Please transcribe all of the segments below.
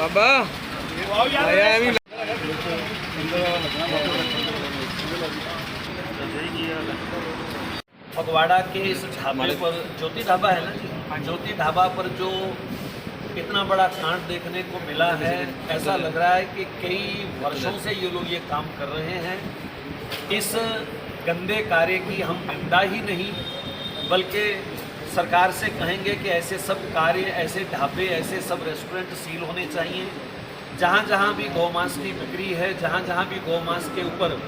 બાબા फगवाड़ा के इस ढाबे पर ज्योति ढाबा है ना जी? ज्योति ढाबा पर जो इतना बड़ा कांड देखने को मिला है ऐसा लग रहा है कि कई वर्षों से ये लोग ये काम कर रहे हैं। इस गंदे कार्य की हम निंदा ही नहीं बल्कि सरकार से कहेंगे कि ऐसे सब कार्य, ऐसे ढाबे, ऐसे सब रेस्टोरेंट सील होने चाहिए। जहाँ जहाँ भी गौमांस की बिक्री है, जहाँ जहाँ भी गौमांस के ऊपर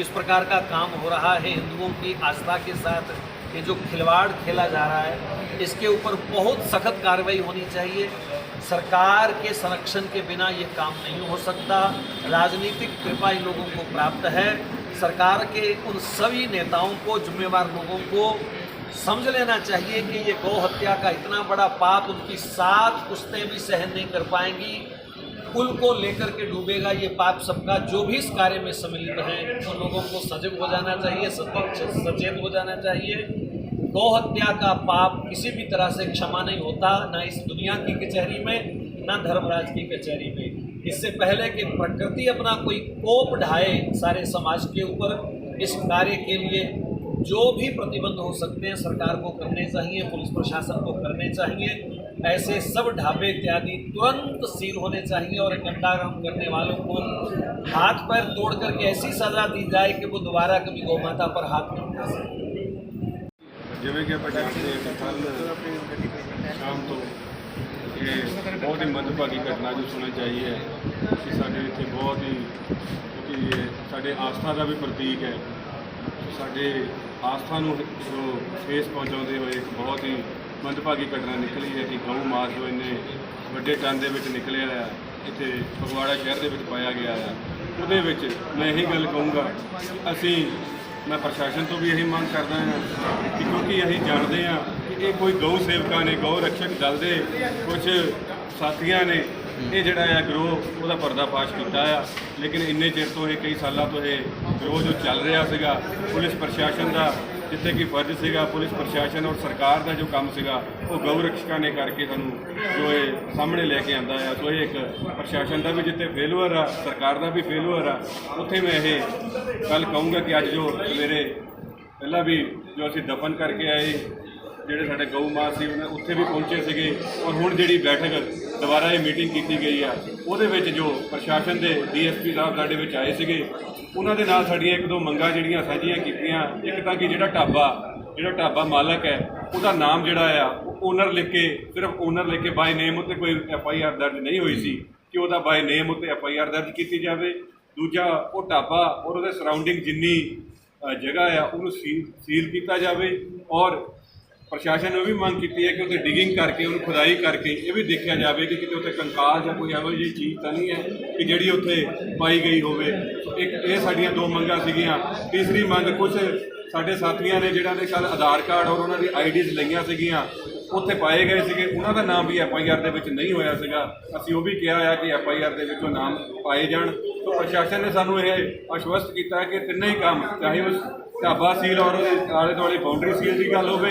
इस प्रकार का काम हो रहा है, हिंदुओं की आस्था के साथ ये जो खिलवाड़ खेला जा रहा है, इसके ऊपर बहुत सख्त कार्रवाई होनी चाहिए। सरकार के संरक्षण के बिना ये काम नहीं हो सकता। राजनीतिक कृपा इन लोगों को प्राप्त है। सरकार के उन सभी नेताओं को, जिम्मेवार लोगों को समझ लेना चाहिए कि ये गौ हत्या का इतना बड़ा पाप उनकी सात पुश्तें भी सहन नहीं कर पाएँगी। कुल को लेकर के डूबेगा ये पाप सबका, जो भी इस कार्य में सम्मिलित हैं, उन लोगों को सजग हो जाना चाहिए, सतर्क, सचेत हो जाना चाहिए। गौ हत्या का पाप किसी भी तरह से क्षमा नहीं होता, ना इस दुनिया की कचहरी में, ना धर्मराज की कचहरी में। इससे पहले कि प्रकृति अपना कोई कोप ढाए सारे समाज के ऊपर, इस कार्य के लिए जो भी प्रतिबंध हो सकते हैं, सरकार को करने चाहिए, पुलिस प्रशासन को करने चाहिए, ऐसे सब ढाबे इत्यादि तुरंत सील होने चाहिए और इकट्ठा काम करने वालों को हाथ पैर तोड़ करके ऐसी सजा दी जाए कि वो दोबारा कभी गौ माता पर हाथ नहीं उठा सके। कि शाम तो ये बहुत ही मदभागी घटना जो सुनी चाहिए कि साढ़े इतने बहुत ही, क्योंकि साढ़े आस्था का भी प्रतीक है साढ़े ਆਸਥਾ ਨੂੰ ਜੋ ਠੇਸ ਪਹੁੰਚਾਉਂਦੇ ਹੋਏ ਇੱਕ ਬਹੁਤ ਹੀ ਮੰਦਭਾਗੀ ਘਟਨਾ ਨਿਕਲੀ ਹੈ ਕਿ ਗਊ ਮਾਸ ਜੋ ਇੰਨੇ ਵੱਡੇ ਟਨ ਦੇ ਵਿੱਚ ਨਿਕਲਿਆ ਆ, ਇੱਥੇ ਫਗਵਾੜਾ ਸ਼ਹਿਰ ਦੇ ਵਿੱਚ ਪਾਇਆ ਗਿਆ ਆ। ਉਹਦੇ ਵਿੱਚ ਮੈਂ ਇਹੀ ਗੱਲ ਕਹੂੰਗਾ, ਅਸੀਂ, ਮੈਂ ਪ੍ਰਸ਼ਾਸਨ ਤੋਂ ਵੀ ਇਹੀ ਮੰਗ ਕਰਦਾ ਹਾਂ ਕਿ ਕਿਉਂਕਿ ਅਸੀਂ ਜਾਣਦੇ ਹਾਂ ਕਿ ਇਹ ਕੋਈ ਗਊ ਸੇਵਕਾਂ ਨੇ, ਗਊ ਰੱਖਿਅਕ ਦਲ ਦੇ ਕੁਝ ਸਾਥੀਆਂ ਨੇ ਇਹ ਜਿਹੜਾ ਆ ਗਰੋਹ, ਉਹਦਾ ਪਰਦਾਫਾਸ਼ ਕੀਤਾ ਆ। ਲੇਕਿਨ ਇੰਨੇ ਚਿਰ ਤੋਂ ਇਹ ਕਈ ਸਾਲਾਂ ਤੋਂ ਇਹ ਗਰੋਹ ਜੋ ਚੱਲ ਰਿਹਾ ਸੀਗਾ, ਪੁਲਿਸ ਪ੍ਰਸ਼ਾਸਨ ਦਾ, ਜਿੱਥੇ ਕਿ ਫਰਜ਼ ਸੀਗਾ ਪੁਲਿਸ ਪ੍ਰਸ਼ਾਸਨ ਔਰ ਸਰਕਾਰ ਦਾ ਜੋ ਕੰਮ ਸੀਗਾ, ਉਹ ਗਊ ਰਕਸ਼ਕਾਂ ਨੇ ਕਰਕੇ ਸਾਨੂੰ ਜੋ ਇਹ ਸਾਹਮਣੇ ਲੈ ਕੇ ਆਂਦਾ ਆ। ਸੋ ਇਹ ਇੱਕ ਪ੍ਰਸ਼ਾਸਨ ਦਾ ਵੀ ਜਿੱਥੇ ਫੇਲੂਅਰ ਆ, ਸਰਕਾਰ ਦਾ ਵੀ ਫੇਲੂਅਰ ਆ, ਉੱਥੇ ਮੈਂ ਇਹ ਗੱਲ ਕਹੂੰਗਾ ਕਿ ਅੱਜ ਜੋ ਮੇਰੇ ਪਹਿਲਾਂ ਵੀ ਜੋ ਅਸੀਂ ਦਫਨ ਕਰਕੇ ਆਏ ਜਿਹੜੇ ਸਾਡੇ ਗਊ ਮਾਂ ਸੀ, ਉਹਨਾਂ ਉੱਥੇ ਵੀ ਪਹੁੰਚੇ ਸੀਗੇ ਔਰ ਹੁਣ ਜਿਹੜੀ ਬੈਠਕ ਦੁਬਾਰਾ ਇਹ ਮੀਟਿੰਗ ਕੀਤੀ ਗਈ ਆ, ਉਹਦੇ ਵਿੱਚ ਜੋ ਪ੍ਰਸ਼ਾਸਨ ਦੇ ਡੀਐਸਪੀ ਸਾਹਿਬ ਸਾਡੇ ਵਿੱਚ ਆਏ ਸੀਗੇ, ਉਹਨਾਂ ਦੇ ਨਾਲ ਸਾਡੀਆਂ ਇੱਕ ਦੋ ਮੰਗਾਂ ਜਿਹੜੀਆਂ ਸਾਂਝੀਆਂ ਕੀਤੀਆਂ, ਇੱਕ ਤਾਂ ਕਿ ਜਿਹੜਾ ਢਾਬਾ ਜਿਹੜਾ ਢਾਬਾ ਮਾਲਕ ਹੈ, ਉਹਦਾ ਨਾਮ ਜਿਹੜਾ ਆ, ਉਹ ਓਨਰ ਲਿਖ ਕੇ, ਸਿਰਫ ਓਨਰ ਲਿਖ ਕੇ ਬਾਈ ਨੇਮ ਉੱਤੇ ਕੋਈ ਐਫ ਆਈ ਆਰ ਦਰਜ ਨਹੀਂ ਹੋਈ ਸੀ ਕਿ ਉਹਦਾ ਬਾਈ ਨੇਮ ਉੱਤੇ ਐਫ ਆਈ ਆਰ ਦਰਜ ਕੀਤੀ ਜਾਵੇ। ਦੂਜਾ, ਉਹ ਢਾਬਾ ਔਰ ਉਹਦੇ ਸਰਾਊਂਡਿੰਗ ਜਿੰਨੀ ਜਗ੍ਹਾ ਆ, ਉਹਨੂੰ ਸੀਲ ਸੀਲ ਕੀਤਾ ਜਾਵੇ ਔਰ ਪ੍ਰਸ਼ਾਸਨ ਨੇ ਵੀ ਮੰਗ ਕੀਤੀ ਹੈ ਕਿ ਉੱਥੇ ਡਿਗਿੰਗ ਕਰਕੇ, ਉਹਨੂੰ ਖੁਦਾਈ ਕਰਕੇ ਇਹ ਵੀ ਦੇਖਿਆ ਜਾਵੇ ਕਿ ਕਿਤੇ ਉੱਥੇ ਕੰਕਾਲ ਜਾਂ ਕੋਈ ਇਹੋ ਜਿਹੀ ਚੀਜ਼ ਤਾਂ ਨਹੀਂ ਹੈ ਕਿ ਜਿਹੜੀ ਉੱਥੇ ਪਾਈ ਗਈ ਹੋਵੇ। ਇੱਕ ਇਹ ਸਾਡੀਆਂ ਦੋ ਮੰਗਾਂ ਸੀਗੀਆਂ। ਤੀਸਰੀ ਮੰਗ ਕੁਝ ਸਾਡੇ ਸਾਥੀਆਂ ਨੇ ਜਿਹੜਾ ਦੇ ਕੱਲ ਆਧਾਰ ਕਾਰਡ ਔਰ ਉਹਨਾਂ ਦੀ ਆਈਡੀਜ਼ ਲਈਆਂ ਸੀਗੀਆਂ, ਉੱਥੇ ਪਾਏ ਗਏ ਸੀਗੇ। ਉਹਨਾਂ ਦਾ ਨਾਮ ਵੀ ਐਫ ਆਈ ਆਰ ਦੇ ਵਿੱਚ ਨਹੀਂ ਹੋਇਆ ਸੀਗਾ। ਅਸੀਂ ਉਹ ਵੀ ਕਿਹਾ ਹੋਇਆ ਕਿ ਐਫ ਆਈ ਆਰ ਦੇ ਵਿੱਚ ਉਹ ਨਾਮ ਪਾਏ ਜਾਣ। ਸੋ ਪ੍ਰਸ਼ਾਸਨ ਨੇ ਸਾਨੂੰ ਇਹ ਆਸ਼ਵਸਤ ਕੀਤਾ ਕਿ ਤਿੰਨੇ ਹੀ ਕੰਮ, ਚਾਹੇ ਉਹ ਢਾਬਾ ਸੀਲ ਔਰ ਉਹਦੇ ਆਲੇ ਦੁਆਲੇ ਬਾਉਂਡਰੀ ਸੀਲ ਦੀ ਗੱਲ ਹੋਵੇ,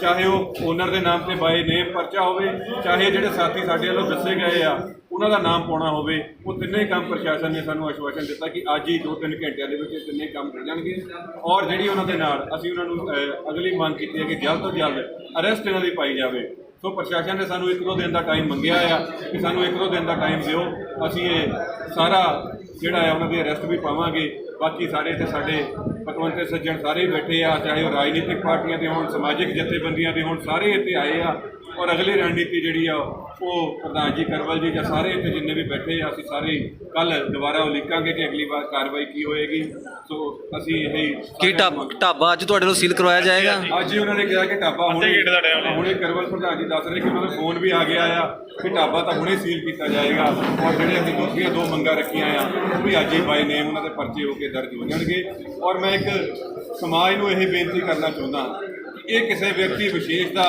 ਚਾਹੇ ਉਹ ਓਨਰ ਦੇ ਨਾਮ ਤੇ ਬਾਈ ਨੇਮ ਪਰਚਾ ਹੋਵੇ, ਚਾਹੇ ਜਿਹੜੇ ਸਾਥੀ ਸਾਡੇ ਵੱਲੋਂ ਦੱਸੇ ਗਏ ਆ, ਉਹਨਾਂ ਦਾ ਨਾਮ ਪਾਉਣਾ ਹੋਵੇ, ਉਹ ਤਿੰਨੇ ਕੰਮ ਪ੍ਰਸ਼ਾਸਨ ਨੇ ਸਾਨੂੰ ਆਸ਼ਵਾਸਨ ਦਿੱਤਾ ਕਿ ਅੱਜ ਹੀ 2-3 ਘੰਟਿਆਂ ਦੇ ਵਿੱਚ ਇਹ ਤਿੰਨੇ ਕੰਮ ਹੋ ਜਾਣਗੇ ਔਰ ਜਿਹੜੀ ਉਹਨਾਂ ਦੇ ਨਾਲ ਅਸੀਂ ਉਹਨਾਂ ਨੂੰ ਅਗਲੀ ਮੰਗ ਕੀਤੀ ਹੈ ਕਿ ਜਲਦ ਤੋਂ ਜਲਦ ਅਰੈਸਟ ਇਹਨਾਂ ਦੀ ਪਾਈ ਜਾਵੇ। ਸੋ ਪ੍ਰਸ਼ਾਸਨ ਨੇ ਸਾਨੂੰ ਇੱਕ ਦੋ ਦਿਨ ਦਾ ਟਾਈਮ ਮੰਗਿਆ ਆ ਕਿ ਸਾਨੂੰ ਇੱਕ ਦੋ ਦਿਨ ਦਾ ਟਾਈਮ ਦਿਓ। ਅਸੀਂ ਇਹ ਸਾਰਾ ਜਿਹੜਾ ਹੈ ਉਹਨਾਂ ਦੀ ਅਰੈਸਟ ਵੀ ਪਾਵਾਂਗੇ। ਬਾਕੀ ਸਾਰੇ ਤੇ ਸਾਡੇ ਪਤਵੰਤੇ ਸੱਜਣ ਸਾਰੇ ਹੀ ਬੈਠੇ ਆ, ਚਾਹੇ ਉਹ ਰਾਜਨੀਤਿਕ ਪਾਰਟੀਆਂ ਦੇ ਹੋਣ, ਸਮਾਜਿਕ ਜਥੇਬੰਦੀਆਂ ਦੇ ਹੋਣ, ਸਾਰੇ ਇੱਥੇ ਆਏ ਆ। ਔਰ ਅਗਲੀ ਰਣਨੀਤੀ ਜਿਹੜੀ ਆ ਉਹ ਪ੍ਰਧਾਨ ਜੀ ਕਰਵਲ ਜੀ ਜਾਂ ਸਾਰੇ ਇੱਥੇ ਜਿੰਨੇ ਵੀ ਬੈਠੇ ਆ ਅਸੀਂ ਸਾਰੇ ਕੱਲ ਦੁਬਾਰਾ ਉਲੀਕਾਂਗੇ ਕਿ ਅਗਲੀ ਵਾਰ ਕਾਰਵਾਈ ਕੀ ਹੋਏਗੀ। ਸੋ ਅਸੀਂ ਇਹ ਕੀ ਢਾਬ- ਢਾਬਾ ਅੱਜ ਤੁਹਾਡੇ ਵੱਲੋਂ ਸੀਲ ਕਰਵਾਇਆ ਜਾਏਗਾ? ਅੱਜ ਹੀ ਉਹਨਾਂ ਨੇ ਕਿਹਾ ਕਿ ਢਾਬਾ ਹੁਣੇ ਹੁਣੇ ਕਰਵਲ ਪ੍ਰਧਾਨ ਜੀ ਦੱਸ ਰਹੇ ਕਿ ਉਹਨਾਂ ਦਾ ਫੋਨ ਵੀ ਆ ਗਿਆ ਆ ਕਿ ਢਾਬਾ ਤਾਂ ਹੁਣੇ ਸੀਲ ਕੀਤਾ ਜਾਏਗਾ। ਔਰ ਜਿਹੜੇ ਅਸੀਂ ਦੂਸਰੀਆਂ ਦੋ ਮੰਗਾਂ ਰੱਖੀਆਂ ਆ ਉਹ ਵੀ ਅੱਜ ਹੀ ਬਾਈ ਨੇਮ ਉਹਨਾਂ ਦੇ ਪਰਚੇ ਹੋ ਕੇ ਦਰਜ ਹੋ ਜਾਣਗੇ। ਔਰ ਮੈਂ ਇੱਕ ਸਮਾਜ ਨੂੰ ਇਹ ਬੇਨਤੀ ਕਰਨਾ ਚਾਹੁੰਦਾ ਕਿ ਇਹ ਕਿਸੇ ਵਿਅਕਤੀ ਵਿਸ਼ੇਸ਼ ਦਾ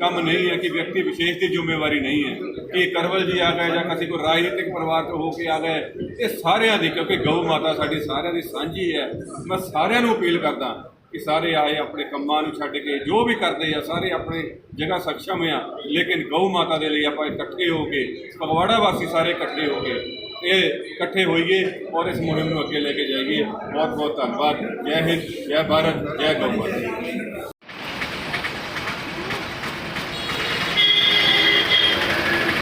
ਕੰਮ ਨਹੀਂ ਹੈ ਕਿ ਵਿਅਕਤੀ ਵਿਸ਼ੇਸ਼ ਦੀ ਜ਼ਿੰਮੇਵਾਰੀ ਨਹੀਂ ਹੈ। ਕਿ ਕਰਵਲ ਜੀ ਆ ਗਏ ਜਾਂ ਕਿਸੇ ਕੋਈ ਰਾਜਨੀਤਿਕ ਪਰਿਵਾਰ ਤੋਂ ਹੋ ਕੇ ਆ ਗਏ, ਇਹ ਸਾਰਿਆਂ ਦੀ, ਕਿਉਂਕਿ ਗਊ ਮਾਤਾ ਸਾਡੀ ਸਾਰਿਆਂ ਦੀ ਸਾਂਝੀ ਹੈ। ਮੈਂ ਸਾਰਿਆਂ ਨੂੰ ਅਪੀਲ ਕਰਦਾ ਕਿ ਸਾਰੇ ਆਏ ਆਪਣੇ ਕੰਮਾਂ ਨੂੰ ਛੱਡ ਕੇ, ਜੋ ਵੀ ਕਰਦੇ ਆ, ਸਾਰੇ ਆਪਣੇ ਜਗ੍ਹਾ ਸક્ષਮ ਆ। ਲੇਕਿਨ ਗਊ ਮਾਤਾ ਦੇ ਲਈ ਆਪਾਂ ਇਕੱਠੇ ਹੋ ਕੇ, ਫਗਵਾੜਾ ਵਾਸੀ ਸਾਰੇ ਇਕੱਠੇ ਹੋ ਕੇ, ਇਹ ਇਕੱਠੇ ਹੋਈਏ ਔਰ ਇਸ ਮੁਹਿੰਮ ਨੂੰ ਅੱਗੇ ਲੈ ਕੇ ਜਾਈਏ। ਬਹੁਤ ਬਹੁਤ ਧੰਨਵਾਦ। ਜੈ ਹਿੰਦ, ਜੈ ਭਾਰਤ, ਜੈ ਗਊ ਮਾਤਾ।